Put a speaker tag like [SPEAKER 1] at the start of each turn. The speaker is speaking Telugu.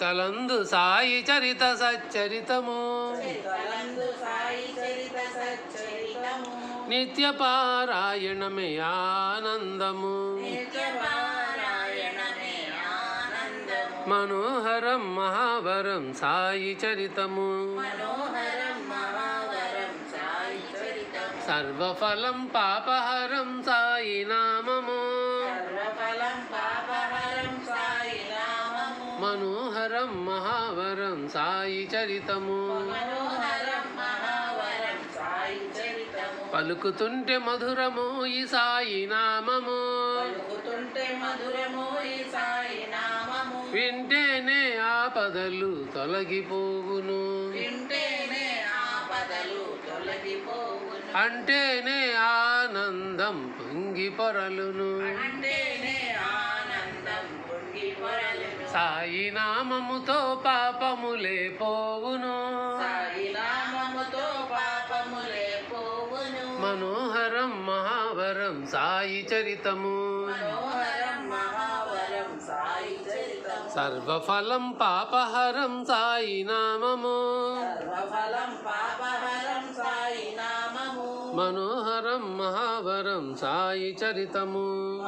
[SPEAKER 1] తలందు సాయి చరిత సచ్చరితము. నిత్య పారాయణమే ఆనందము. మనోహరం మహావరం సాయి చరితము. సర్వఫలం పాపహరం సాయి నామము. మనోహరం
[SPEAKER 2] మనోహరం మహావరం సాయి చరితము.
[SPEAKER 1] పలుకుతుంటే మధురము ఈ సాయి నామము. వింటేనే ఆపదలు తొలగిపోవును.
[SPEAKER 2] వింటేనే ఆపదలు తొలగిపోవును.
[SPEAKER 1] అంటేనే ఆనందం పొంగి పొరలును. సాయి నామముతో పాపములే పోవును. మనోహరం మహావరం సాయి చరితము. సర్వఫలం పాపహరం సాయి నామము.
[SPEAKER 2] మనోహరం మహావరం సాయి చరితము.